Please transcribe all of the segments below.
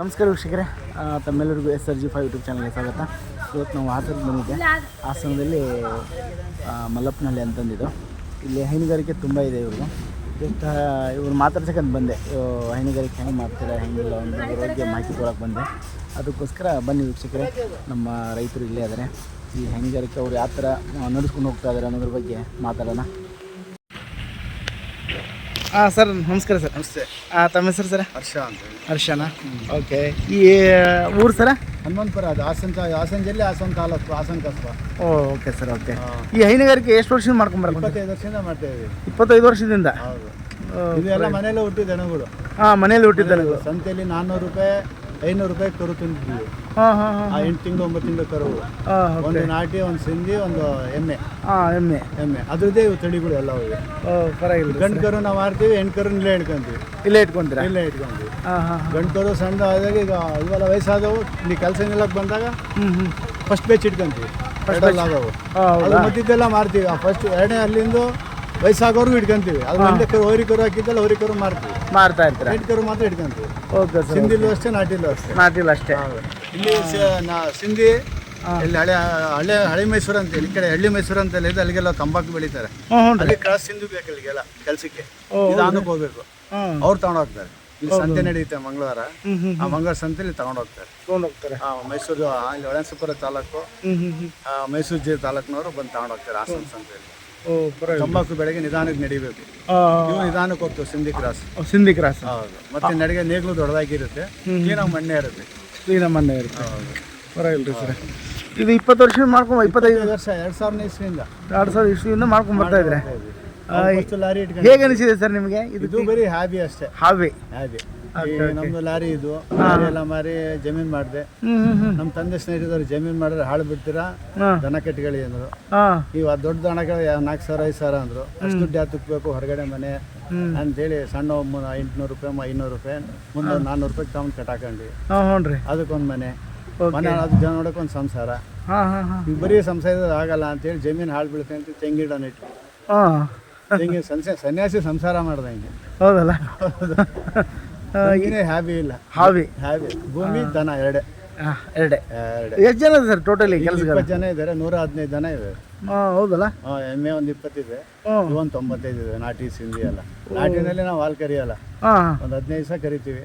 ನಮಸ್ಕಾರ ವೀಕ್ಷಕರೇ. ತಮ್ಮೆಲ್ಲರಿಗೂ S R G five YouTube ಚಾನಲ್ಗೆ ಸ್ವಾಗತ. ಇವತ್ತು ನಾವು ಹಾಸನಕ್ಕೆ ಬಂದಿದ್ದೆ. ಹಾಸನದಲ್ಲಿ ಮಲ್ಲಪ್ಪನಹಳ್ಳಿ ಅಂತಂದಿದ್ದು ಇಲ್ಲಿ ಹೈನುಗಾರಿಕೆ ತುಂಬ ಇದೆ ಇವ್ರದ್ದು. ಜಸ್ಟ್ ಇವ್ರು ಮಾತಾಡ್ಸಕ್ಕಂತ ಬಂದೆ. ಇವ್ರು ಹೈನುಗಾರಿಕೆ ಹೆಂಗೆ ಮಾಡ್ತಾರೆ, ಹೆಂಗಿಲ್ಲ ಇದ್ರ ಬಗ್ಗೆ ಮಾಹಿತಿ ಕೊಡೋಕೆ ಬಂದೆ. ಅದಕ್ಕೋಸ್ಕರ ಬನ್ನಿ ವೀಕ್ಷಕರೇ. ನಮ್ಮ ರೈತರು ಇಲ್ಲೇ ಆದರೆ ಈ ಹೈನುಗಾರಿಕೆ ಅವ್ರು ಯಾವ ಥರ ನಡೆಸ್ಕೊಂಡು ಹೋಗ್ತಾ ಇದ್ದಾರೆ ಅನ್ನೋದ್ರ ಬಗ್ಗೆ ಮಾತಾಡೋಣ. ಹಾಂ ಸರ್ ನಮಸ್ಕಾರ ಸರ್. ನಮಸ್ತೆ. ತಮ್ಮ ಹೆಸರು ಸರ್? ಹರ್ಷ ಅಂತ ಹೇಳಿ. ಹರ್ಷನಾ? ಓಕೆ. ಈ ಊರು ಸರ? ಹನುಮಂತಪುರ ಅದು. ಹಾಸನ ತಾ- ಹಾಸನ ಜಿಲ್ಲೆ ಹಾಸನ ತಾಲೂಕು ಹಾಸನ ಕಸ್ಬ. Okay sir okay. ಈ ಹೈನುಗಾರಿಕೆ ಎಷ್ಟು ವರ್ಷದಿಂದ ಮಾಡ್ಕೊಂಬರಲ್ಲ ಇಪ್ಪತ್ತೈದು ವರ್ಷದಿಂದ ಮಾಡ್ತಾ ಇದ್ದೀವಿ ಇಪ್ಪತ್ತೈದು ವರ್ಷದಿಂದ? ಹೌದು. ಇದೆಲ್ಲ ಮನೆಯಲ್ಲೇ ಹುಟ್ಟಿದ ದನಗಳು ಹಾಂ ಮನೇಲಿ ಹುಟ್ಟಿದ್ದಾನೆ ಸಂತೆಯಲ್ಲಿ ನಾನ್ನೂರು ರೂಪಾಯಿ ಐನೂರು ರೂಪಾಯಿ ಕರು ತಿಂತಿದ್ವಿ ಹಾಂ ಹಾಂ ಹಾಂ ಆ ಎಂಟು ತಿಂಗಳು ಒಂಬತ್ತು ತಿಂಗಳು ಕರು. ಹಾಂ ಒಂದು ನಾಟಿ ಒಂದು ಸಿಂಧಿ ಒಂದು ಎಮ್ಮೆ. ಹಾಂ ಎಮ್ಮೆ. ಎಮ್ಮೆ. ಅದ್ರದ್ದೇ ಇವು ತಳಿಗಳು ಎಲ್ಲ ಇವೆ. ಓ ಪರವಾಗಿಲ್ಲ ಗಂಡು ಕರು ನಾವು ಮಾರ್ತೀವಿ ಹೆಣ್ಣು ಕರು ಇಲ್ಲೇ ಇಟ್ಕೊಂತೀವಿ. ಇಲ್ಲೇ ಇಟ್ಕೊಂತೀರಾ? ಇಲ್ಲೇ ಇಟ್ಕೊಂತೀವಿ. ಹಾಂ ಹಾಂ ಗಂಡು ಕರು ಸಣ್ಣ ಆದಾಗ ಈಗ ಇವೆಲ್ಲ ವಯಸ್ಸಾದವು ಇಲ್ಲಿ ಕೆಲಸ ನಿಲ್ಲಕ್ಕೆ ಬಂದಾಗ ಫಸ್ಟ್ ಬೇಚ್ ಇಟ್ಕೊಂತೀವಿ. ಫಸ್ಟ್ ಆದವು. ಹಾಂ ಅದು ಮತ್ತಿದ್ದೆಲ್ಲ ಮಾರ್ತೀವಿ. ಫಸ್ಟ್ ಎರಡನೇ ಅಲ್ಲಿಂದ ವಯಸ್ಸಾಗೋರ್ಗು ಇಟ್ಕೊಂತೀವಿ ಅದು ಒಂದೇ ಕರು ಹೋರಿ ಕರು ಹಾಕಿದ್ದಲ್ಲ ಹೋರಿಕರು ಮಾರ್ತೀವಿ. ಮಾರ್ತಾ ಇರ್ತಾರೆ? ಎಂಟು ಕರು ಮಾತ್ರ ಇಟ್ಕೊಂತೀವಿ ಓಕೆ ಸರ್ ಸಿಂಧಿಲೂ ಅಷ್ಟೇ ನಾಟಿಲು ಅಷ್ಟೇ. ನಾಟಿಲ್ಲ ಅಷ್ಟೇ. ಇಲ್ಲಿ ಸ- ನಾ- ಸಿಂಧಿ ಇಲ್ಲಿ ಹಳೆ ಹಳೆ ಹಳೆ ಮೈಸೂರು ಅಂತ ಈ ಕಡೆ ಹಳ್ಳಿ ಮೈಸೂರು ಅಂತ ಇದೆ ಅಲ್ಲಿಗೆಲ್ಲ ತಂಬಾಕು ಬೆಳಿತಾರೆ. ಹ್ಞೂ ಹ್ಞೂ ಅಲ್ಲಿ ಕ್ರಾಸ್ ಸಿಂಧು ಬೇಕು ಅಲ್ಲಿಗೆಲ್ಲ ಕೆಲಸಕ್ಕೆ. ನಿಧಾನಕ್ಕೆ ಹೋಗ್ಬೇಕು. ಹಾಂ. ಅವ್ರು ತಗೊಂಡೋಗ್ತಾರೆ. ಇಲ್ಲಿ ಸಂತೆ ನಡೆಯುತ್ತೆ ಮಂಗಳವಾರ. ಹ್ಞೂ ಹ್ಞೂ ಆ ಮಂಗಳವಾರ ಸಂತೆಲಿ ತಗೊಂಡೋಗ್ತಾರೆ. ಹೋಗ್ತಾರೆ ತೊಗೊಂಡು ಹೋಗ್ತಾರೆ ಆ, ಮೈಸೂರು ಆ, ಇಲ್ಲಿ ಹೊಳೆಸಪುರ ತಾಲೂಕು ಹ್ಞೂ ಹ್ಞೂ ಹ್ಞೂ ಆ, ಮೈಸೂರು ಜಿಲ್ಲೆ ತಾಲೂಕಿನವರು ಬಂದು ತಗೊಂಡೋಗ್ತಾರೆ ಹಾಸನ ಸಂತೆಯಲ್ಲಿ. ತಂಬಾಕು ಬೆಳಗ್ಗೆ ನಿಧಾನಕ್ಕೆ ನಡಿಬೇಕು. ಇವು ನಿಧಾನಕ್ಕೆ ಹೋಗ್ತವೆ ಸಿಂಧಿ ಕ್ರಾಸ್. ಸಿಂಧಿ ಕ್ರಾಸ್. ಹೌದು. ಮತ್ತೆ ನಡಿಗೆ ನೇಗ್ಲು ದೊಡ್ಡದಾಗಿರುತ್ತೆ ಕ್ಲೀನಾಗಿ ಮಣ್ಣೆ ಇರುತ್ತೆ. ಕ್ಲೀನ ಮಣ್ಣೆ ಇರುತ್ತೆ. ಪರವಾಗಿಲ್ಲ ಸರ್. ಇದು ಇಪ್ಪತ್ತು ವರ್ಷ ಮಾಡ್ಕೊಂಡು ಇಪ್ಪತ್ತೈದು ವರ್ಷ ಎರಡು ಸಾವಿರದ ಇಸ್ವಿಯಿಂದ. ಎರಡು ಸಾವಿರ ಇಸ್ವಿಯಿಂದ ಮಾಡ್ಕೊಂಡು ಬರ್ತಾ ಇದ್ರೆ. ಲಾರಿ ಹೇಗೆ ಅನಿಸಿದೆ ಸರ್ ನಿಮಗೆ? ಇದು ಬರೀ ಹಾಬಿ ಅಷ್ಟೇ. ಹಾಬಿ. ಹ್ಯಾಬಿ ನಮ್ದು ಲಾರಿ ಇದು. ಲಾರಿ ಎಲ್ಲ ಮಾರಿ ಜಮೀನ್ ಮಾಡಿದೆ. ನಮ್ಮ ತಂದೆ ಸ್ನೇಹಿತರು ಜಮೀನ್ ಮಾಡಿದ್ರೆ ಹಾಳು ಬಿಡ್ತೀರಾ? ದನ ಕೆಟ್ಟಗಳಿ ಅಂದ್ರು. ಇವ ದೊಡ್ಡ ದನ ನಾಲ್ಕು ಸಾವಿರ ಐದು ಸಾವಿರ ಅಂದ್ರು. ಅಷ್ಟು ದುಡ್ಡು ತುಕ್ಬೇಕು? ಹೊರಗಡೆ ಮನೆ. ಅಂತ ಅಂತೇಳಿ ಸಣ್ಣ ಎಂಟ್ನೂರು ರೂಪಾಯಿ ಐನೂರು ರೂಪಾಯಿ. ಮುಂದೆ ನಾನ್ನೂರು ರೂಪಾಯಿ ತಗೊಂಡು ಕಟ್ಟಾಕೊಂಡ್ವಿ. ಅದಕ್ಕೊಂದು ಮನೆ. ಮನೆ ಅದು ಜನ ನೋಡಕ್ಕೆ ಒಂದು ಸಂಸಾರ. ಈಗ ಬರೀ ಸಂಸಾರ ಆಗಲ್ಲ ಅಂತೇಳಿ ಜಮೀನ್ ಹಾಳು ಬೀಳುತ್ತೆ ಅಂತ ತೆಂಗಿಡನ ಇಟ್ಟು ತೆಂಗಿನ ಸನ್ಸ ಸನ್ಯಾಸಿ ಸಂಸಾರ ಮಾಡ್ದಂಗೆ ಹೌದಲ್ಲ? ಹ್ಯಾಬಿ ಇಲ್ಲ. ಹಾವಿ ಹ್ಯಾವಿ ಭೂಮಿ ದನ ಎರಡೇ. ಎರಡೇ. ಎಷ್ಟು ಜನ ಸರ್ ಟೋಟಲಿ ಕೆಲಸ ಇಪ್ಪತ್ತು ಜನ ಇದ್ದಾರೆ. ನೂರ ಹದಿನೈದು ಜನ ಇದ್ದಾರೆ. ಹೌದಲ್ಲ? ಎಮ್ಮೆ ಒಂದು ಇಪ್ಪತ್ತಿದೆ. ಒಂದು ತೊಂಬತ್ತೈದು ಇದೆ ನಾಟಿ ಸಿಂಧಿ ಎಲ್ಲ. ನಾಟಿನಲ್ಲಿ ನಾವು ಹಾಲು ಕರಿಯಲ್ಲ. ಒಂದು ಹದಿನೈದು ದಿವಸ ಕರಿತೀವಿ.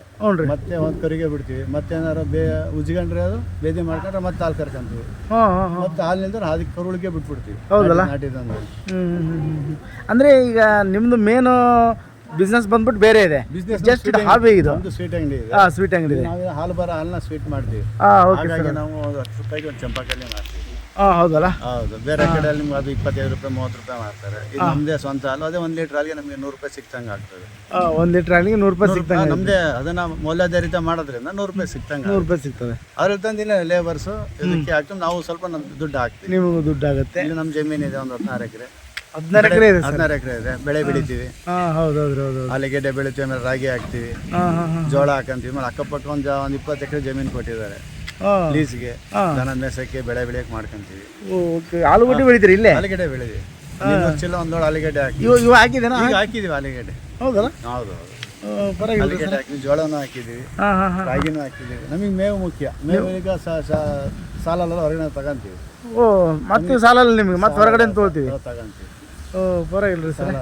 ಮತ್ತೆ ಒಂದು ಕರಿಗೆ ಬಿಡ್ತೀವಿ. ಮತ್ತೆ ಏನಾರು ಬೇ ಉಜ್ಕೊಂಡ್ರೆ ಅದು ಬೇದಿ ಮಾಡ್ಕೊಂಡ್ರೆ ಮತ್ತೆ ಹಾಲು ಕರ್ಕೊಂತೀವಿ. ಮತ್ತೆ ಹಾಲಿನಿಂದ ಅದಕ್ಕೆ ಕರುಳಿಗೆ ಬಿಟ್ಬಿಡ್ತೀವಿ. ಹೌದಲ್ಲ? ನಾಟಿದ ಅಂದ್ರೆ ಈಗ ನಿಮ್ದು ಮೇನು ಬಿಸ್ನೆಸ್ ಬಂದ್ಬಿಟ್ಟು ಬೇರೆ ಇದೆ. ಜಸ್ಟ್ ಹಾಬಿ ಇದು ಸ್ವೀಟ್ ಅಂಗಡಿ ಇದೆ. ಹಾಂ ಸ್ವೀಟ್ ಅಂಗಡಿ ಇದೆ. ನಾವು ಹಾಲು ಬರೋ ಹಾಲನ್ನ ಸ್ವೀಟ್ ಮಾಡ್ತೀವಿ. ಹಾಂ ಓಕೆ ಹಾಗಾಗಿ ನಾವು ಒಂದು ಹತ್ತು ರೂಪಾಯಿಗೆ ಒಂದು ಚಂಪಾಕಲ್ಲಿ ಮಾಡ್ತೀವಿ. ಹಾಂ ಹೌದಲ್ಲ? ಹೌದು ಬೇರೆ ಕಡೆ ನಿಮ್ಗೆ ಅದು ಇಪ್ಪತ್ತೈದು ರೂಪಾಯಿ ಮೂವತ್ತು ರೂಪಾಯಿ ಮಾಡ್ತಾರೆ. ಇದು ನಮ್ಮದೇ ಸ್ವಂತ ಹಾಲು ಅದೇ ಒಂದು ಲೀಟ್ರ್ ಹಾಲಿಗೆ ನಮಗೆ ನೂರು ರೂಪಾಯಿ ಸಿಕ್ತಂಗೆ ಆಗ್ತದೆ. ಒಂದು ಲೀಟ್ರ್ ಹಾಲಿಗೆ ನೂರು ರೂಪಾಯಿ ಸಿಕ್ತಂಗೆ ನಮ್ಮದೇ ನಮ್ದೇ ಅದನ್ನ ಮೌಲ್ಯಾಧಾರಿತ ಮಾಡೋದ್ರಿಂದ ನೂರು ರೂಪಾಯಿ ಸಿಕ್ತಂಗೆ ನೂರು ರೂಪಾಯಿ ಸಿಗ್ತದೆ. ಅದ್ರಲ್ಲಿ ತಂದಿಲ್ಲ ಲೇಬರ್ಸು ಇದಕ್ಕೆ ಹಾಕ್ತೀವಿ. ನಾವು ಸ್ವಲ್ಪ ನಮ್ಮ ದುಡ್ಡು ಹಾಕ್ತೀವಿ. ನಿಮಗೂ ದುಡ್ಡು ಆಗುತ್ತೆ. ಇಲ್ಲಿ ನಮ್ಮ ಜಮೀನಿದೆ ಇದೆ ಒಂದು ಹದಿನಾರು ಎಕರೆ. ಹದಿನಾರು ಎಕರೆ ಇದೆ ಹದಿನಾರು ಎಕರೆ ಇದೆ. ಬೆಳೆ ಬೆಳಿತೀವಿ. ಹಾಂ ಹೌದು ಹೌದು ಆಲೂಗೆಡ್ಡೆ ಬೆಳಿತೀವಿ ಆಮೇಲೆ ರಾಗಿ ಹಾಕ್ತಿವಿ. ಹಾಂ ಹಾಂ ಹಾಂ ಜೋಳ ಹಾಕಂತೀವಿ. ಆಮೇಲೆ ಅಕ್ಕಪಕ್ಕ ಒಂದು ಒಂದ್ ಇಪ್ಪತ್ತು ಎಕರೆ ಜಮೀನು ಕೊಟ್ಟಿದ್ದಾರೆ. ಲೀಸ್ಗೆ ದನ ಮೇಸಕ್ಕೆ ಬೆಳೆ ಬೆಳೆಯಕ್ಕೆ ಮಾಡ್ಕೊಂತೀವಿ. ಓಕೆ ಆಲೂಗಡ್ಡೆ ಬೆಳಿತೀರಿ ಇಲ್ಲೇ? ಆಲೂಗಡ್ಡೆ ಬೆಳಿದ್ವಿ ಚೀಲ ಒಂದೋಳು ಆಲೂಗೆಡ್ಡೆ ಹಾಕಿ ಇವು ಇವು ಹಾಕಿದೇನಾ ಈಗ ಹಾಕಿದೀವಿ ಆಲೂಗೆಡ್ಡೆ. ಹೌದಲ್ಲ ಹೌದು ಹೌದು. ಆಲೂಗೆಡ್ಡೆ ಹಾಕಿದ್ವಿ ಜೋಳನೂ ಹಾಕಿದೀವಿ ಹಾಂ ಹಾಂ ಹಾಂ ರಾಗಿನೂ ಹಾಕಿದ್ದೀವಿ. ನಮಗೆ ಮೇವು ಮುಖ್ಯ. ಮೇವು ಈಗ ಸಾಲಲ್ಲ ಹೊರಗಡೆ ತಗೊಂತೀವಿ. ಓ ಮತ್ತೆ ಸಾಲಲ್ಲ ನಿಮಗೆ ಮತ್ತೆ ಹೊರಗಡೆ ತಗೊಳ್ತೀವಿ. ತಗೊಂತೀವಿ. ಓ ಪರವಾಗಿಲ್ಲ ರೀ ಸರ್.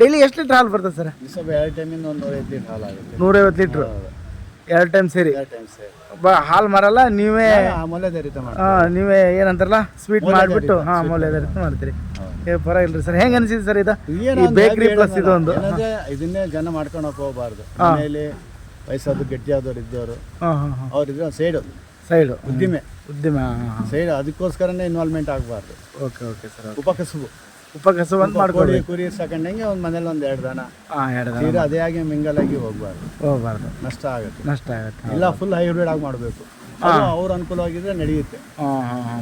ಡೈಲಿ ಎಷ್ಟು ಲೀಟ್ರ್ ಹಾಲು ಬರ್ತದೆ ಸರ್? ದಿವಸ ಎರಡು ಟೈಮಿಂದ ಒಂದು ನೂರೈದು ಲೀಟ್ರ್ ಹಾಲು ಆಗುತ್ತೆ ನೂರೈವತ್ತು ಲೀಟ್ರು ಎರಡು ಟೈಮ್ ಸೇರಿ? ಎರಡು ಟೈಮ್ ಸೇರಿ. ಬ ಹಾಲು ಮಾರಲ್ಲ ನೀವೇ ಮೌಲ್ಯಧಾರಿತ ಮಾಡಿ ಹಾಂ ನೀವೇ ಏನಂತಾರಲ್ಲ ಸ್ವೀಟ್ ಮಾಡಿಬಿಟ್ಟು ಹಾಂ ಮೌಲ್ಯಧಾರಿತ ಮಾಡ್ತೀರಿ. ಏ ಪರವಾಗಿಲ್ಲ ಸರ್. ಹೆಂಗೆ ಅನಿಸಿದೆ ಸರ್ ಇದು? ಈ ಬೇಕ್ರಿ ಪ್ಲಸ್ ಇದು ಒಂದು. ಇದನ್ನೇ ಜನ ಮಾಡ್ಕೊಳಕ್ ಹೋಗ್ಬಾರ್ದು. ಮನೆಯಲ್ಲಿ ವಯಸ್ಸಾದ ಗಟ್ಟಿಯಾದವ್ರು ಇದ್ದವರು. ಅವ್ರಿದ್ರೆ ಸೈಡು. ಸೈಡು. ಉದ್ದಿಮೆ. ಉದ್ದಿಮೆ ಸೈಡ್. ಅದಕ್ಕೋಸ್ಕರನೇ ಇನ್ವಾಲ್ವ್ಮೆಂಟ್ ಆಗಬಾರ್ದು. ಓಕೆ ಓಕೆ ಸರ್ ಉಪಕಸುಬು. ಉಪಕಸು ಅಂತ ಮಾಡ್ಕೊಳ್ಳಿ ಕೋಳಿ ಕುರಿ ಸಾಕಂಡಂಗೆ ಒಂದು ಮನೇಲಿ ಒಂದು ಎರಡು ದನ. ಹಾಂ ಎರಡು ದಿನ ತೀರಾ ಅದೇ ಆಗಿ ಮಿಂಗಲ್ ಆಗಿ ಹೋಗ್ಬಾರ್ದು. ಹೋಗ್ಬಾರ್ದು. ನಷ್ಟ ಆಗುತ್ತೆ. ನಷ್ಟ ಆಗುತ್ತೆ ಇಲ್ಲ ಫುಲ್ ಹೈಬ್ರಿಡ್ ಆಗಿ ಮಾಡಬೇಕು. ಅವ್ರ ಅನುಕೂಲವಾಗಿದ್ರೆ ನಡೆಯುತ್ತೆ.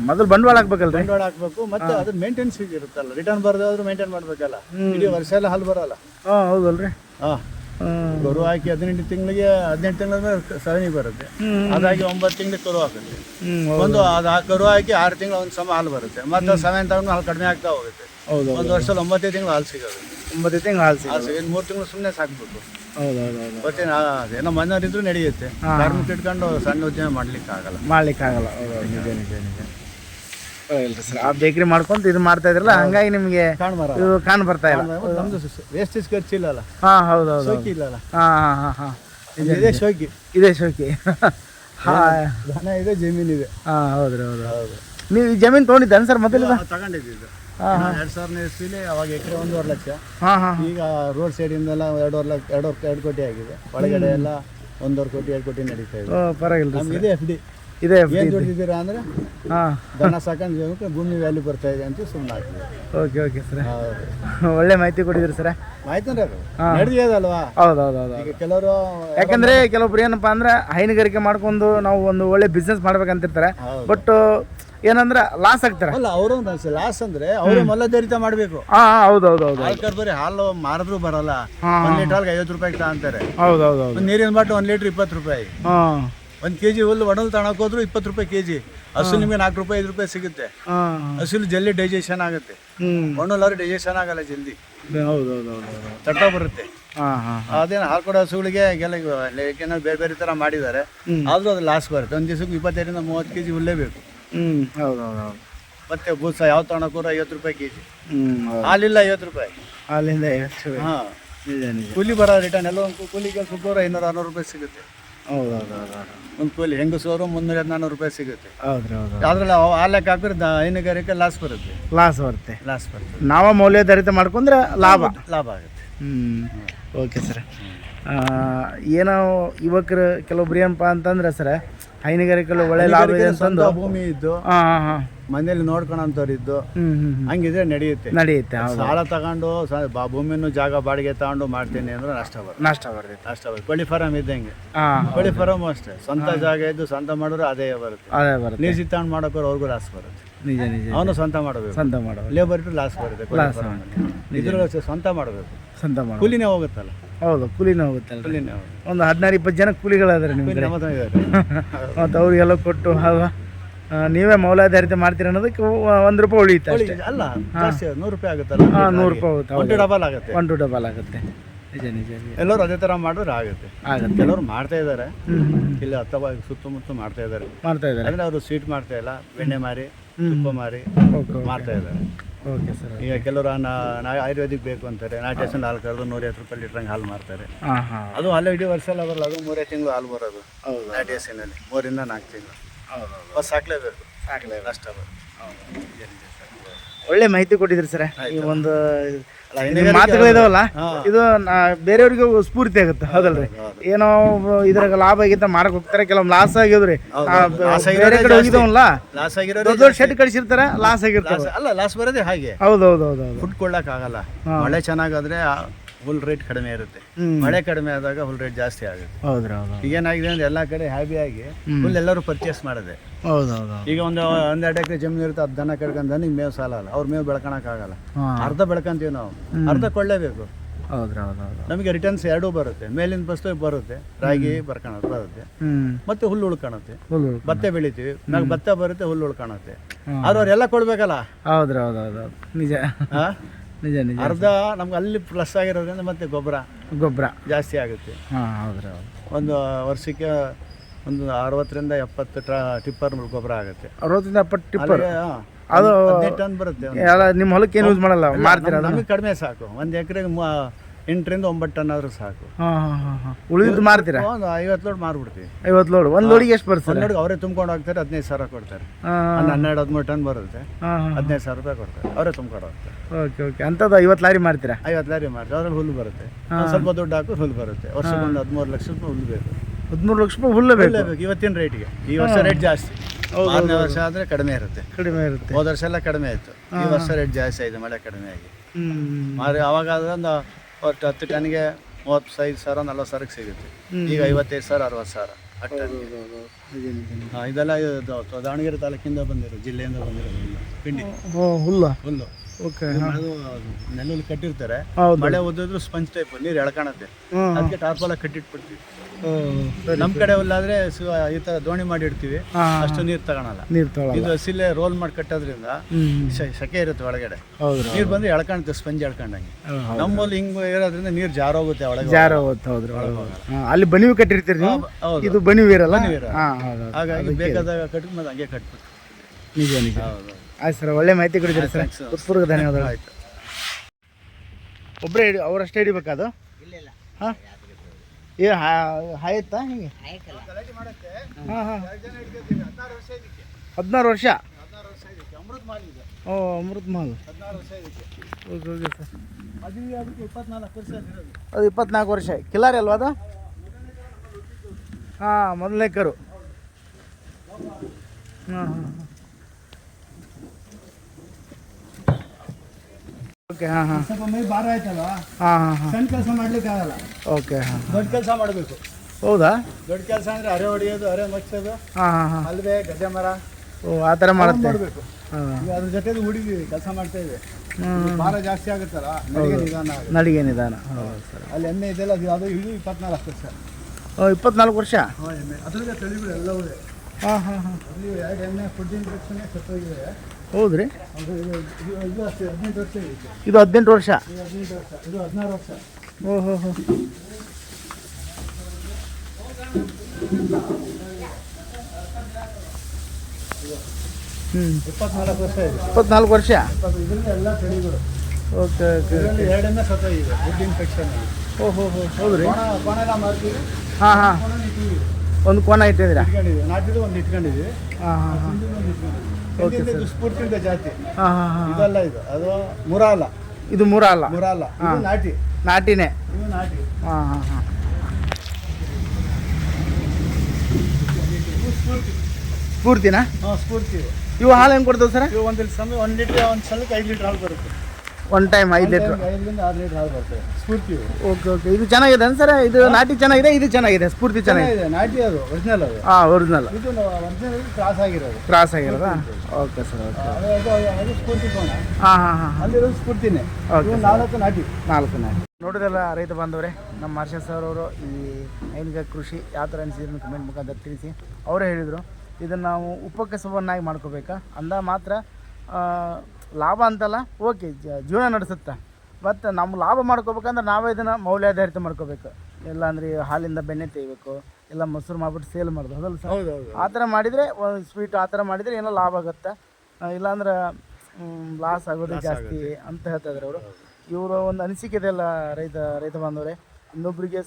ಮೊದಲು ಬಂಡವಾಳ ಹಾಕ್ಬೇಕಲ್ಲ ಬಂಡವಾಳ ಹಾಕ್ಬೇಕು ಮತ್ತೆ ಅದು ಮೇಂಟೆನ್ಸ್ ಇರುತ್ತಲ್ಲ ರಿಟರ್ನ್ ಬರದಾದ್ರೂ ಮೇಂಟೈನ್ ಮಾಡ್ಬೇಕಲ್ಲ. ಇಡೀ ವರ್ಷ ಎಲ್ಲ ಹಾಲು ಬರಲ್ಲ. ಹಾಂ ಹೌದಲ್ರಿ? ಹಾ. ಕರು ಹಾಕಿ ಹದಿನೆಂಟು ತಿಂಗಳಿಗೆ ಹದಿನೆಂಟು ತಿಂಗಳ ಸಗಣಿ ಬರುತ್ತೆ. ಅದಾಗಿ ಒಂಬತ್ತು ತಿಂಗಳಿಗೆ ಕರು ಹಾಕುತ್ತೆ. ಒಂದು ಅದು ಆ ಕರು ಹಾಕಿ ಆರು ತಿಂಗಳು ಒಂದು ಸಮ ಹಾಲು ಬರುತ್ತೆ. ಮತ್ತೆ ಸೆವೆನ್ ತಗೊಂಡು ಹಾಲು ಕಡಿಮೆ ಆಗ್ತಾ ಹೋಗುತ್ತೆ. ಒಂದು ವರ್ಷದಲ್ಲಿ ಒಂಬತ್ತೇ ತಿಂಗಳು ಹಾಲು ಸಿಗೋದು. ಒಂಬತ್ತೇ ತಿಂಗಳು ಹಾಲು ಸಿಗೋದು. ಇನ್ನು ಮೂರು ತಿಂಗಳು ಸುಮ್ಮನೆ ಸಾಕ್ಬೇಕು. ಮತ್ತೆ ಏನೋ ಮನೆಯವ್ರು ಇದ್ರೂ ನಡೆಯುತ್ತೆ. ಕಾರ್ಮಿಕ ಇಟ್ಕೊಂಡು ಸಣ್ಣ ಉದ್ಯಮ ಮಾಡ್ಲಿಕ್ಕೆ ಆಗಲ್ಲ ನಿಜ ನಿಜ ನಿಜ. ಇಲ್ಲ ಸರ್ ಆ ಬೇಕ್ರಿ ಮಾಡ್ಕೊಂತ ಇದು ಮಾಡ್ತಾ ಇದ್ರಲ್ಲ ಹಂಗಾಗಿ ನಿಮಗೆ ಕಾಣ್ಬಾರ ಇದು ಕಾಣ್ ಬರ್ತಾ ಇಲ್ಲ. ನಮ್ದು ವೇಸ್ಟೇಜ್ ಖರ್ಚಿಲ್ಲಲ್ಲ ಹಾ ಹೌದು ಹೌದು ಶೋಕಿ ಇಲ್ಲಲ್ಲ. ಹಾಂ ಹಾಂ ಹಾಂ ಹಾಂ. ಇದೇ ಶೋಕಿ ಇದೇ ಶೋಕಿ ಹಾ. ದನ ಇದೆ ಜಮೀನಿದೆ ಹಾ ಹೌದ್ರಿ ಹೌದು ಹೌದು. ನೀವು ಈ ಜಮೀನ್ ತೊಗೊಂಡಿದ್ದಾನೆ ಸರ್ ಮೊದಲು ತಗೊಂಡಿದ್ದು ಎರಡ್ ಸಾವಿರನೇ ಇಸ್ವಿಲಿ ಅವಾಗ ಎಕರೆ ಒಂದೂವರೆ ಲಕ್ಷ. ಹಾ ಹಾ ಈಗ ರೋಡ್ ಸೈಡ್ ಸೈಡಿಂದೆಲ್ಲ ಎರಡೂವರೆ ಲಕ್ಷ ಎರಡು ಎರಡು ಕೋಟಿ ಆಗಿದೆ. ಒಳಗಡೆ ಎಲ್ಲ ಒಂದೂವರೆ ಕೋಟಿ ಎರಡು ಕೋಟಿ ನಡೀತಾ ಇದೆ. ಪರವಾಗಿಲ್ಲ ನಮ್ಗೆ ಇದೆ ಎಫ್ ಡಿ ಇದೆ ಏನು ಅಂದ್ರೆ? ಹಾಂ. ದನ ಸಾಕೊಂಡು ಜೀವನಕ್ಕೆ ಭೂಮಿ ವ್ಯಾಲ್ಯೂ ಬರ್ತಾ ಇದೆ ಅಂತ ಸುಮ್ಮನೆ ಆಗ್ತದೆ ಓಕೆ ಓಕೆ ಸರ್ ಒಳ್ಳೆ ಮಾಹಿತಿ ಕೊಟ್ಟಿದ್ರಿ ಸರ್ ಮಾಹಿತಿ ನಡೆದಿದಲ್ವಾ ಹೌದು ಹೌದು ಹೌದು ಈಗ ಕೆಲವರು ಯಾಕಂದ್ರೆ ಕೆಲವೊಬ್ರು ಏನಪ್ಪಾ ಅಂದ್ರೆ ಹೈನುಗಾರಿಕೆ ಮಾಡ್ಕೊಂಡು ನಾವು ಒಂದು ಒಳ್ಳೆ ಬಿಸ್ನೆಸ್ ಮಾಡ್ಬೇಕಂತಿರ್ತಾರೆ. ಬಟ್ ಏನಂದ್ರೆ ಲಾಸ್ ಆಗ್ತಾರೆ. ಅಲ್ಲ ಅವರು ಲಾಸ್ ಅಂದ್ರೆ ಅವರು ಮಲ್ಲಧರಿತ ಮಾಡಬೇಕು. ಹಾ ಹೌದು ಹೌದು ಹೌದು ಆಲ್ಕರ್ ಬರೀ ಹಾಲು ಮಾರದ್ರು ಬರಲ್ಲ. ಒಂದ್ ಲೀಟರ್ ಐವತ್ತು ರೂಪಾಯಿ ಅಂತಾರೆ ಹೌದು ಹೌದು ನೀರಿನ ಬಾಟು ಒಂದ್ ಲೀಟರ್ ಇಪ್ಪತ್ತು ರೂಪಾಯಿ. ಒಂದ್ ಕೆಜಿ ಹುಲ್ಲು ಒಣಲ್ ತಗೊಳಕ್ ಹೋದ್ರು ಇಪ್ಪತ್ತು ರೂಪಾಯಿ ಕೆಜಿ. ಹಸು ನಿಮಗೆ ನಾಲ್ಕು ರೂಪಾಯಿ ಐದು ರೂಪಾಯಿ ಸಿಗುತ್ತೆ. ಹಸುಲು ಜಲ್ದಿ ಡೈಜೆಷನ್ ಆಗುತ್ತೆ. ಒಣಲಾದ್ರೆ ಡೈಜೆಷನ್ ಆಗಲ್ಲ ಜಲ್ದಿ. ತಟ್ಟ ಬರುತ್ತೆ. ಅದೇನು ಹಾಲು ಕೊಡೋ ಹಸುಗಳಿಗೆ ಏನೋ ಬೇರೆ ಬೇರೆ ಥರ ಮಾಡಿದ್ದಾರೆ. ಆದ್ರೂ ಅದು ಲಾಸ್ ಬರುತ್ತೆ. ಒಂದು ದಿವಸಕ್ಕೆ ಇಪ್ಪತ್ತೈದರಿಂದ ಮೂವತ್ತು ಕೆ ಜಿ ಹುಲ್ಲೇ ಬೇಕು. ಹೌದು ಮತ್ತೆ ಬೂಸ ಯಾವ ತಗೊಳಕೋರು ಐವತ್ತು ರೂಪಾಯಿ ಕೆ ಜಿ ಹಾಲಿಲ್ಲ ಐವತ್ತು ರೂಪಾಯಿ. ಹಾಲಿಂದ ಹಾಂ. ನಿಜ ನಿಜ. ಕೂಲಿ ಬರೋ ರಿಟರ್ನ್ ಎಲ್ಲ ಒಂದು ಕೂಲಿ ಕೆಲಸಕ್ಕೆ ಐನೂರು ಆರ್ನೂರು ರೂಪಾಯಿ ಸಿಗುತ್ತೆ. ಹೌದೌದು ಹೌದು ಹೌದು ಹೌದು. ಒಂದು ಕೂಲಿ ಹೆಂಗಸವರು ಮುನ್ನೂರ ನಾನ್ನೂರು ರೂಪಾಯಿ ಸಿಗುತ್ತೆ. ಹೌದು ರೀ ಅವು ಅದ್ರಲ್ಲಿ ಲೆಕ್ಕ ಹಾಕಿದ್ರೆ ದ- ಹೈನುಗಾರಿಕೆ ಲಾಸ್ ಬರುತ್ತೆ. ಲಾಸ್ ಬರುತ್ತೆ. ಲಾಸ್ ಬರುತ್ತೆ. ನಾವ ಮೌಲ್ಯಾಧಾರಿತ ಮಾಡ್ಕೊಂಡ್ರೆ ಲಾಭ. ಲಾಭ ಆಗುತ್ತೆ. ಹ್ಞೂ ಓಕೆ ಸರ್. ಏನೋ ಯುವಕರು ಕೆಲವೊಬ್ರು ಏನಪ್ಪ ಅಂತಂದ್ರೆ ಸರ್ ಹೈನುಗಾರಿಕೆಯಲ್ಲಿ ಒಳ್ಳೆ ಲಾಭ ಇದೆ ಅಂತಂದು ಸ್ವಂತ ಭೂಮಿ ಇದ್ದು ಹಾಂ ಹಾಂ ಹಾಂ. ಮನೇಲಿ ನೋಡ್ಕೊಳಂತವ್ರು ಇದ್ದು ಹ್ಞೂ ಹ್ಞೂ ಹಂಗಿದ್ರೆ ನಡೆಯುತ್ತೆ. ನಡೆಯುತ್ತೆ ಸಾಲ ತಗೊಂಡು ಸ- ಬಾ- ಭೂಮಿನೂ ಜಾಗ ಬಾಡಿಗೆ ತಗೊಂಡು ಮಾಡ್ತೀನಿ ಅಂದ್ರೆ ನಷ್ಟ ಬರುತ್ತೆ. ನಷ್ಟ ಬರ್ತೈತೆ. ನಷ್ಟ ಬರುತ್ತೆ. ಕೋಳಿ ಫಾರಂ ಇದ್ದಂಗೆ. ಹಾಂ ಕೋಳಿ ಫಾರಂ ಅಷ್ಟೇ. ಸ್ವಂತ ಜಾಗ ಇದ್ದು ಸ್ವಂತ ಮಾಡಿದ್ರೆ ಅದೇ ಬರುತ್ತೆ. ಅದೇ ಬರುತ್ತೆ. ಲೀಸಿ ತಗೊಂಡು ಮಾಡೋಕೆ ಅವ್ರಿಗೂ ಲಾಸ್ ಬರುತ್ತೆ. ನಿಜ ನಿಜ. ಅವನು ಸ್ವಂತ ಮಾಡಬೇಕು. ಸ್ವಂತ ಮಾಡಬೇಕು. ಲೇಬರ್ ಇಟ್ಟು ಲಾಸ್ ಬರುತ್ತೆ ಕೋಳಿ ಲಾಸ್. ಅಷ್ಟೇ ಸ್ವಂತ ಮಾಡಬೇಕು. ಸ್ವಂತ ಮಾಡೋದು ಕೂಲಿನೇ ಹೋಗುತ್ತಲ್ಲ? ಹೌದು ಕೂಲಿನ ಹೋಗುತ್ತಲ್ಲ. ಕೂಲಿನೇ ಹೋಗುತ್ತೆ ಒಂದು ಹದಿನಾರು ಇಪ್ಪತ್ತು ಜನ ಕೂಲಿಗಳಾದ್ರೆ ನಿಮ್ಗೆ. ನಮ್ಮ ಹತ್ರ ಇದ್ದಾರೆ ಮತ್ತು ಅವ್ರಿಗೆಲ್ಲ ಕೊಟ್ಟು ಅಲ್ವಾ? ನೀವೇ ಮೌಲ್ಯಾಧಾರಿತ ಮಾಡ್ತೀರ ಅನ್ನೋದಕ್ಕೆ ಒಂದು ರೂಪಾಯಿ ಉಳಿಯುತ್ತೆ ಅಷ್ಟೇ. ಅಲ್ಲ ಜಾಸ್ತಿ ನೂರು ರೂಪಾಯಿ ಆಗುತ್ತಲ್ಲ ಹಾಂ ನೂರು ರೂಪಾಯಿ ಹೋಗುತ್ತೆ ಒಂದು ಡಬಲ್ ಆಗುತ್ತೆ. ಒನ್ ಟು ಡಬಲ್ ಆಗುತ್ತೆ. ನಿಜ ನಿಜ ಎಲ್ಲರೂ ಅದೇ ಥರ ಮಾಡಿದ್ರೆ ಆಗುತ್ತೆ. ಆಗುತ್ತೆ. ಕೆಲವರು ಮಾಡ್ತಾ ಇದ್ದಾರೆ. ಇಲ್ಲ ಅಥವಾ ಸುತ್ತಮುತ್ತ ಮಾಡ್ತಾ ಇದ್ದಾರೆ. ಮಾಡ್ತಾ ಇದ್ದಾರೆ. ಅಂದ್ರೆ ಅವರು ಸ್ವೀಟ್ ಮಾಡ್ತಾ ಇಲ್ಲ. ಬೆಣ್ಣೆ ಮಾರಿ ತುಪ್ಪ ಮಾರಿ ಮಾಡ್ತಾ ಇದ್ದಾರೆ. ಓಕೆ ಸರ್ ಈಗ ಕೆಲವರು ನಾ ಆಯುರ್ವೇದಿಕ್ ಬೇಕು ಅಂತಾರೆ. ನಾಟಿ ಹಾಲು ಕರೆದು ನೂರೈವತ್ತು ರೂಪಾಯಿ ಲೀಟ್ರಂಗೆ ಹಾಲು ಮಾರ್ತಾರೆ. ಅದು ಅಲ್ಲೇ ಇಡೀ ವರ್ಷ ಎಲ್ಲ ಬರಲ್ಲ ಅದು ಮೂರೇ ತಿಂಗಳು ಹಾಲು ಬರೋದು. ಹೌದು ನಾಟಿ ಅಲ್ಲಿ ಮೂರಿಂದ ನಾಲ್ಕು ತಿಂಗಳು. ಬಸ್ ಹಾಕ್ಲೇಬೇಕು ಬರುತ್ತೆ ಒಳ್ಳೆ ಮಾಹಿತಿ ಕೊಟ್ಟಿದ್ರಿ ಸರ್. ಈ ಒಂದು ಮಾತುಗಳಿದಾವಲ್ಲ ಇದು ನಾ- ಬೇರೆಯವ್ರಿಗೆ ಸ್ಫೂರ್ತಿ ಆಗುತ್ತೆ. ಹೌದಲ್ರಿ? ಏನೋ ಇದ್ರಾಗ ಲಾಭ ಆಗಿತ್ತ ಮಾರಕ್ ಹೋಗ್ತಾರೆ ಕೆಲವೊಂದು ಲಾಸ್ ಆಗಿದ್ರಿ. ಬೇರೆ ಕಡೆ ಹೋಗಿದವಲ್ಲ ಲಾಸ್ ಆಗಿರೋದು ದೊಡ್ಡ ದೊಡ್ಡ ಶೆಡ್ ಕಳಿಸಿರ್ತಾರೆ ಲಾಸ್ ಆಗಿರ್ತಾರೆ ಅಲ್ಲ ಲಾಸ್ ಬರೋದೇ ಹಾಗೆ. ಹೌದು ಹೌದು ಫುಡ್ ಕೊಡ್ಲಕ್ ಆಗಲ್ಲ. ಮಳೆ ಚೆನ್ನಾಗಾದ್ರೆ ಹುಲ್ ರೇಟ್ ಕಡಿಮೆ ಇರುತ್ತೆ. ಮಳೆ ಕಡಿಮೆ ಆದಾಗ ಹುಲ್ ರೇಟ್ ಜಾಸ್ತಿ ಆಗುತ್ತೆ. ಹೌದ್ರಿ ಈಗ ಏನಾಗಿದೆ ಅಂದ್ರೆ ಎಲ್ಲಾ ಕಡೆ ಹ್ಯಾಬಿ ಆಗಿ ಹುಲ್ ಎಲ್ಲರೂ ಪರ್ಚೇಸ್ ಮಾಡಿದೆ. ಹೌದು ಈಗ ಒಂದು ಒಂದೆರಡು ಎಕರೆ ಜಮೀನು ಇರುತ್ತೆ ಅದ್ ದನ ಕಡ್ಕೊಂಡ್ ದನಿಗೆ ಮೇವು ಸಾಲ ಅಲ್ಲ. ಅವ್ರ ಮೇವು ಬೆಳ್ಕೊಳಕ್ ಆಗಲ್ಲ. ಅರ್ಧ ಬೆಳ್ಕೊಂತೀವಿ ನಾವು. ಅರ್ಧ ಕೊಳ್ಳೇಬೇಕು. ನಮಗೆ ರಿಟರ್ನ್ಸ್ ಎರಡೂ ಬರುತ್ತೆ. ಮೇಲಿನ ಫಸ್ಟ್ ಬರುತ್ತೆ. ರಾಗಿ ಬರ್ಕೊಣ ಬರುತ್ತೆ. ಮತ್ತೆ ಹುಲ್ಲು ಉಳ್ಕೊಳತ್ತೆ ಭತ್ತ ಬೆಳಿತೀವಿ. ನಾವು ಭತ್ತ ಬರುತ್ತೆ ಹುಲ್ಲು ಉಳ್ಕೊಳತ್ತೆ. ಆದ್ರೆ ಅವ್ರೆಲ್ಲ ಕೊಡ್ಬೇಕಲ್ಲ? ಹೌದ್ರ ಹೌದು ಹೌದು ಹೌದು. ನಿಜ? ನಿಜ ನಿಜ ಅರ್ಧ ನಮ್ಗೆ ಅಲ್ಲಿ ಪ್ಲಸ್ ಆಗಿರೋದ್ರಿಂದ ಮತ್ತೆ ಗೊಬ್ಬರ ಗೊಬ್ಬರ. ಜಾಸ್ತಿ ಆಗುತ್ತೆ. ಹಾಂ ಹೌದ್ರಿ ಹೌದು. ಒಂದು ವರ್ಷಕ್ಕೆ ಒಂದು ಅರವತ್ತರಿಂದ ಎಪ್ಪತ್ತು ಟ್ರಾ ಟಿಪ್ಪರ್ ಗೊಬ್ಬರ ಆಗುತ್ತೆ. ಅರವತ್ತರಿಂದ ಎಪ್ಪತ್ತು ಟಿಪ್ಪರ್? ಅದು ಟನ್ ಬರುತ್ತೆ. ಎಲ್ಲ ನಿಮ್ಮ ಹೊಲಕ್ಕೆ ಏನು ಯೂಸ್ ಮಾಡಲ್ಲ ಮಾರ್ತೀರ ನಮಗೆ ಕಡಿಮೆ ಸಾಕು. ಒಂದು ಎಕರೆಗೆ ಎಂಟರಿಂದ ಒಂಬತ್ತು ಟನ್ ಆದ್ರೂ ಸಾಕು. ಹಾಂ ಹಾಂ ಹಾಂ ಹಾಂ. ಉಳಿದಿದ್ದು ಮಾರ್ತೀರಾ? ಒಂದು ಐವತ್ತು ಲೋಡ್ ಮಾರ್ಬಿಡ್ತೀವಿ. ಐವತ್ತು ಲೋಡ್. ಒಂದು ಲೋಡಿಗೆ ಎಷ್ಟು ಬರ್ತಾರೆ ಲೋಡ್ಗೆ ಅವರೇ ತುಂಬ್ಕೊಂಡು ಹೋಗ್ತಾರೆ ಹದಿನೈದು ಸಾವಿರ ಕೊಡ್ತಾರೆ. ಒಂದು ಹನ್ನೆರಡು ಹದಿಮೂರು ಟನ್ ಬರುತ್ತೆ. ಹದಿನೈದು ಸಾವಿರ ರೂಪಾಯಿ ಕೊಡ್ತಾರೆ. ಅವರೇ ತುಂಬ್ಕೊಂಡು ಹೋಗ್ತಾರೆ. Okay okay. ಅಂಥದ್ದು ಐವತ್ತು ಲಾರಿ ಮಾರ್ತೀರಾ? ಐವತ್ತು ಲಾರಿ ಮಾಡ್ತಾರೆ ಅದ್ರಲ್ಲಿ ಹುಲ್ಲು ಬರುತ್ತೆ. ಸ್ವಲ್ಪ ದುಡ್ಡು ಹಾಕಿ ಹುಲ್ಲು ಬರುತ್ತೆ. ವರ್ಷಕ್ಕೆ ಒಂದು ಹದಿಮೂರು ಲಕ್ಷ ರೂಪಾಯಿ ಹುಲ್ಲು ಬೇಕು. ಹದಿಮೂರು ಲಕ್ಷ ರೂಪಾಯಿ ಹುಲ್ಲು ಬೇಕು? ಇವತ್ತಿನ ರೇಟ್ಗೆ ಈ ವರ್ಷ ರೇಟ್ ಜಾಸ್ತಿ. ಆರನೇ ವರ್ಷ ಆದರೆ ಕಡಿಮೆ ಇರುತ್ತೆ. ಕಡಿಮೆ ಇರುತ್ತೆ. ಹೋದ ವರ್ಷ ಎಲ್ಲ ಕಡಿಮೆ ಆಯಿತು. ಈ ವರ್ಷ ರೇಟ್ ಜಾಸ್ತಿ ಆಯ್ತು ಮಳೆ ಕಡಿಮೆ ಆಗಿ. ಮಾರಿ ಅವಾಗ ಒಂದು ಒಟ್ಟು ಹತ್ತು ಟನ್ಗೆ ಮೂವತ್ತೈದು ಸಾವಿರ ನಲ್ವತ್ತು ಸಾವಿರಕ್ಕೆ ಸಿಗುತ್ತೆ. ಈಗ ಐವತ್ತೈದು ಸಾವಿರ ಅರವತ್ತು ಸಾವಿರ ಹತ್ತು ಟನ್ಗೆ ಹಾಂ ಇದೆಲ್ಲ ಇದು ತ- ದಾವಣಗೆರೆ ತಾಲೂಕಿಂದ ಬಂದಿರೋ ಜಿಲ್ಲೆಯಿಂದ ಬಂದಿರೋದು ಪಿಂಡಿ. ಓ ಹುಲ್ಲ? ಹುಲ್ಲು. ಓಕೆ ಅದು ಕಟ್ಟಿರ್ತಾರೆ. ಹೌದು. ಮಳೆ ಓದಿದ್ರು ಸ್ಪಂಜ್ ಟೈಪ್ ನೀರು ಎಳ್ಕೊಳತ್ತೆ ಅದಕ್ಕೆ ಟಾರ್ಪಲ ಕಟ್ಟಿಟ್ಬಿಡ್ತೀವಿ. ನಮ್ಮ ಕಡೆ ಹುಲ್ಲಾದ್ರೆ ಸು- ಈ ತರ ದೋಣಿ ಮಾಡಿ ಇಡ್ತೀವಿ. ಹಾಂ. ಅಷ್ಟು ನೀರು ತಗೊಳಲ್ಲ. ನೀರು ತೊಗೊಳಲ್ಲ. ಇದು ಹಸಿಲೆ ರೋಲ್ ಮಾಡಿ ಕಟ್ಟೋದ್ರಿಂದ ಶ- ಸೆಕೆ ಇರುತ್ತೆ ಒಳಗಡೆ. ನೀರ್ ನೀರು ಬಂದು ಎಳ್ಕೊಂಡುತ್ತೆ ಸ್ಪಂಜ್ ಎಳ್ಕೊಂಡಂಗೆ. ನಮ್ಮಲ್ಲಿ ಹಿಂಗ್ ಇರೋದ್ರಿಂದ ನೀರು ಜಾರೋಗುತ್ತೆ ಒಳಗೆ. ಜಾರ ಹೋಗುತ್ತೆ ಹೌದ್ರಿ ಅಲ್ಲಿ ಬನಿವು ಕಟ್ಟಿರ್ತೀರಿ ನೀವು? ಹೌದು ಇದು ಬನಿವು ಇರಲ್ಲ? ಹಾಂ ಹೌದು ಹಾಗಾಗಿ ಬೇಕಾದಾಗ ಕಟ್ಟಿ ಮತ್ತೆ ಹಂಗೆ ಕಟ್ಬಿಟ್ಟು ನಿಜ ನಿಜ. ಹೌದು ಆಯ್ತು ಸರ್ ಒಳ್ಳೆ ಮಾಹಿತಿ ಕೊಡಿದ್ರಿ ಸರ್. thanks, sir. ಧನ್ಯವಾದಗಳು. ಆಯ್ತು. ಒಬ್ಬರೇ ಹಿಡಿ ಅವರಷ್ಟೇ ಹಿಡಿಬೇಕಾದು ಹಾಂ? ಏ ಹಾಯತ್ತಾ ಹಿಂಗೆ? ಹಾಂ ಹಾಂ. ಹದಿನಾರು ವರ್ಷ ಓ Amrit Mahal okay okay sir. ಅದು ಇಪ್ಪತ್ನಾಲ್ಕು ವರ್ಷ. ಕಿಲಾರಿ ಅಲ್ವಾ ಅದು? ಹಾಂ ಮೊದಲನೇ ಕರು. ಹಾಂ ಹಾಂ. ಓಕೆ ಹಾಂ ಹಾಂ. ಸ್ವಲ್ಪ ಮೈ ಭಾರ ಆಯ್ತಲ್ಲ? ಹಾಂ ಹಾಂ ಹಾಂ. ಸಣ್ಣ ಕೆಲಸ ಮಾಡ್ಲಿಕ್ಕೆ ಆಗಲ್ಲ. ಓಕೆ ಹಾಂ ದೊಡ್ಡ ಕೆಲಸ ಮಾಡಬೇಕು. ಹೌದಾ? ದೊಡ್ಡ ಕೆಲಸ ಅಂದ್ರೆ ಅರೆ ಹೊಡೆಯೋದು ಅರೆ ಮಚ್ಚೋದು ಹಾಂ ಹಾಂ ಹಾಂ. ಅಲ್ವೇ ಗದ್ದೆ ಮರ. ಓ ಆ ಥರ ಮಾಡುತ್ತೆ. ಮಾಡಬೇಕು. ಹಾಂ. ಅದ್ರ ಜೊತೆ ಹುಡುಗಿ ಕೆಲಸ ಮಾಡ್ತಾ ಇದೆ. ಭಾರ ಜಾಸ್ತಿ ಆಗುತ್ತಲ್ಲ ನಡಿಗೆ ನಿಧಾನ ಆಗುತ್ತೆ. ನಡಿಗೆ ನಿಧಾನ. ಹೌದು ಸರ್. ಅಲ್ಲಿ ಎಣ್ಣೆ ಇದೆಯಲ್ಲ ಅದು ಅದು ಇದು ಇಪ್ಪತ್ನಾಲ್ಕು ವರ್ಷ. ಓ ಇಪ್ಪತ್ನಾಲ್ಕು ವರ್ಷ? ಹಾಂ ಎಣ್ಣೆ. ಅದ್ರಲ್ಲಿ ತಳಿಗಳು ಎಲ್ಲವೂ ಇದೆ. ಹಾಂ ಹಾಂ ಹಾಂ. ಅಲ್ಲಿ ಎರಡು ಎಣ್ಣೆ ಫುಡ್ ಇನ್ಫೆಕ್ಷನ್ ಸತ್ತೋಗಿದೆ. ಹೌದ್ರಿ? ಇದು ಇದು ಇದು ಹದಿನೆಂಟು ವರ್ಷ? ಇದು ಇದು ಇದು ಓ ಹೋ ಹೋ ಹ್ಞೂ ಇಪ್ಪತ್ನಾಲ್ಕು ವರ್ಷ ಇದೆ. ಇಪ್ಪತ್ನಾಲ್ಕು ವರ್ಷ? ಎಲ್ಲ ತಳಿಗಳು. ಓಕೆ ಓಕೆ ಎರಡನ್ನ ಫುಡ್ ಇನ್ಫೆಕ್ಷನ್ ಓ ಹೋ ಹೌದ್ರಿ? ಕೋಣ ಎಲ್ಲ ಹಾಂ ಹಾಂ. ಒಂದು ಕೋನ ಇಟ್ಟಿದ್ದೀರಾ. ನಾಟಿದ್ದು ಒಂದು ಇಟ್ಕೊಂಡಿದ್ವಿ ಹಾಂ ಹಾಂ ಹಾಂ. ಇದು ಸ್ಫೂರ್ತಿಯಿಂದ ಜಾತಿ. ಹಾಂ ಹಾಂ ಹಾಂ ಇದಲ್ಲ ಇದು. ಅದು ಮುರಾಲ. ಇದು ಮುರಾಲ. ಇದು ನಾಟಿ. ನಾಟಿನೇ. ಇದು ನಾಟಿ. ಹಾಂ ಹಾಂ ಹಾಂ. ಇದು ಸ್ಫೂರ್ತಿ. ಪೂರ್ತಿನಾ ಹಾಂ ಸ್ಫೂರ್ತಿ ಇವು. ಇವು ಹಾಲು ಹೆಂಗೆ ಕೊಡ್ತವೆ ಸರ್ ಇವು ಒಂದು ಸಮಯ ಒಂದು ಲೀಟ್ರ್ ಒಂದು ಸಲಕ್ಕೆ ಐದು ಲೀಟರ್ ಹಾಲು ಬರುತ್ತೆ. ಒನ್ ಟೈಮ್ ಐದು ಲೀಟ್ರ್. ಐದರಿಂದ ಆರು ಲೀಟ್ರ್ ಹಾಲು ಬರ್ತದೆ. Spoorthi okay okay. ಇದು ಚೆನ್ನಾಗಿದೆ ಸರ್? ಇದು ನಾಟಿ ಚೆನ್ನಾಗಿದೆ ಇದು ಚೆನ್ನಾಗಿದೆ? ಸ್ಫೂರ್ತಿ ಚೆನ್ನಾಗಿದೆ? ನಾಟಿ ಅದು ಒರಿಜಿನಲ್ ಅದು. ಹಾಂ ಒರಿಜಿನಲ್ ಇದು ಒರಿಜಿನಲ್ ಕ್ರಾಸ್ ಆಗಿರೋದು. ಕ್ರಾಸ್ ಆಗಿರೋದಾ? Okay sir okay. ಅದು ಸ್ಫೂರ್ತಿ ಕೋಣ ಹಾಂ ಹಾಂ ಹಾಂ ಅಲ್ಲಿರೋದು ಸ್ಫೂರ್ತಿನೇ. Okay, ನಾಲ್ಕು ನಾಟಿ. ನಾಲ್ಕು ನಾಟಿ. ನೋಡಿದಲ್ಲ ರೈತ ಬಾಂಧವರೇ ನಮ್ಮ ಹರ್ಷ ಸರ್ ಅವರು ಈ ಹೈನುಗಾರಿಕೆ ಕೃಷಿ ಯಾವ ಥರ ಅನಿಸಿದ್ರು ಕಮೆಂಟ್ ಮುಖಾಂತರ ತಿಳಿಸಿ. ಅವರೇ ಹೇಳಿದರು ಇದನ್ನು ನಾವು ಉಪಕಸವನ್ನಾಗಿ ಮಾಡ್ಕೋಬೇಕಾ? ಅಂದ ಮಾತ್ರ ಲಾಭ ಅಂತಲ್ಲ? ಓಕೆ ಜೀವನ ನಡೆಸುತ್ತೆ? ಬಟ್ ನಮ್ಮ ಲಾಭ ಮಾಡ್ಕೋಬೇಕಂದ್ರೆ ನಾವೇ ಇದನ್ನು ಮೌಲ್ಯಾಧಾರಿತ ಮಾಡ್ಕೋಬೇಕು. ಇಲ್ಲ ಅಂದರೆ ಹಾಲಿಂದ ಬೆಣ್ಣೆ ತೆಗಿಬೇಕು ಇಲ್ಲ ಮೊಸರು ಮಾಡ್ಬಿಟ್ಟು ಸೇಲ್ ಮಾಡೋದು ಹೌದಲ್ಲ ಸರ್? ಆ ಥರ ಮಾಡಿದರೆ ಸ್ವೀಟ್ ಆ ಥರ ಮಾಡಿದರೆ ಏನೋ ಲಾಭ ಆಗುತ್ತೆ. ಇಲ್ಲಾಂದ್ರೆ ಲಾಸ್ ಆಗೋದು ಜಾಸ್ತಿ ಅಂತ ಹೇಳ್ತಾ ಇದ್ದಾರೆ ಅವರು ಇವರು ಒಂದು ಅನಿಸಿಕೆ ಇದೆಯಲ್ಲ ರೈತ ರೈತ ಬಾಂಧವರೇ? ಇನ್ನೊಬ್ಬರಿಗೆ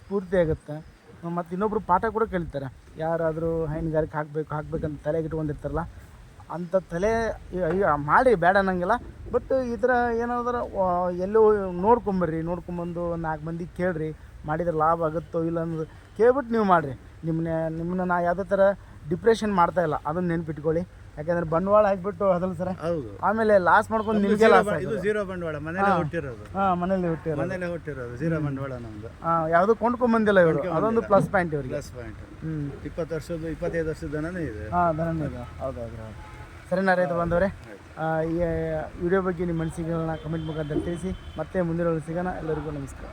ಸ್ಫೂರ್ತಿ ಆಗುತ್ತೆ. ಮತ್ತು ಇನ್ನೊಬ್ರು ಪಾಠ ಕೂಡ ಕೇಳ್ತಾರೆ. ಯಾರಾದರೂ ಹೈನುಗಾರಿಕೆ ಹಾಕಬೇಕು ಹಾಕಬೇಕಂತ ತಲೆಗೆ ಇಟ್ಕೊಂಡಿರ್ತಾರಲ್ಲ ಅಂಥ ತಲೆ ಮಾಡಿ ಬೇಡ ಅನ್ನಂಗಿಲ್ಲ. ಬಟ್ ಈ ಥರ ಏನಾದ್ರೆ ಎಲ್ಲೋ ನೋಡ್ಕೊಂಬರ್ರಿ ನೋಡ್ಕೊಂಬಂದು ನಾಲ್ಕು ಮಂದಿ ಕೇಳಿರಿ ಮಾಡಿದ್ರೆ ಲಾಭ ಆಗುತ್ತೋ ಇಲ್ಲ ಅನ್ನೋದು ಕೇಳ್ಬಿಟ್ಟು ನೀವು ಮಾಡಿರಿ. ನಿಮ್ಮನ್ನ ನಿಮ್ಮನ್ನ ನಾ ಯಾವುದೇ ಥರ ಡಿಪ್ರೆಷನ್ ಮಾಡ್ತಾ ಇಲ್ಲ ಅದನ್ನ ನೆನ್ಪಿಟ್ಕೊಳ್ಳಿ. ಯಾಕಂದ್ರೆ ಬಂಡವಾಳ ಹಾಕ್ಬಿಟ್ಟು ಅದಲ್ಲ ಸರ. ಹೌದು. ಆಮೇಲೆ ಲಾಸ್ ಮಾಡ್ಕೊಂಡು ನಿಮಗೆ ಲಾಸ್ ಇದು ಜೀರೋ ಬಂಡವಾಳ ಮನೇಲಿ ಹುಟ್ಟಿರೋದು. ಹಾಂ ಮನೇಲಿ ಹುಟ್ಟಿರೋ ಮನೇಲಿ ಹುಟ್ಟಿರೋದು ಜೀರೋ ಬಂಡವಾಳ ನಮ್ದು. ಹಾಂ ಯಾವುದು ಕೊಂಡ್ಕೊಂಬಂದಿಲ್ಲ ಇವರು. ಅದೊಂದು ಪ್ಲಸ್ ಪಾಯಿಂಟ್ ಇವರಿಗೆ. ಪ್ಲಸ್ ಪಾಯಿಂಟ್ ಹ್ಞೂ ಇಪ್ಪತ್ತು ವರ್ಷದ ಇಪ್ಪತ್ತೈದು ವರ್ಷದ ದನನೇ ಇದೆ. ಹಾಂ ಇದೆ. ಹೌದು. ಹೌದು ಹೌದು. ಸರಿನಾ ರೈತ ಬಂದವರೇ ಈ ವಿಡಿಯೋ ಬಗ್ಗೆ ನಿಮ್ಮ ಮನಸ್ಸಿಗೆ ಕಮೆಂಟ್ ಮುಖಾಂತರ ತಿಳಿಸಿ, ಮತ್ತೆ ಮುಂದಿನ ಸಿಗೋಣ, ಎಲ್ಲರಿಗೂ ನಮಸ್ಕಾರ.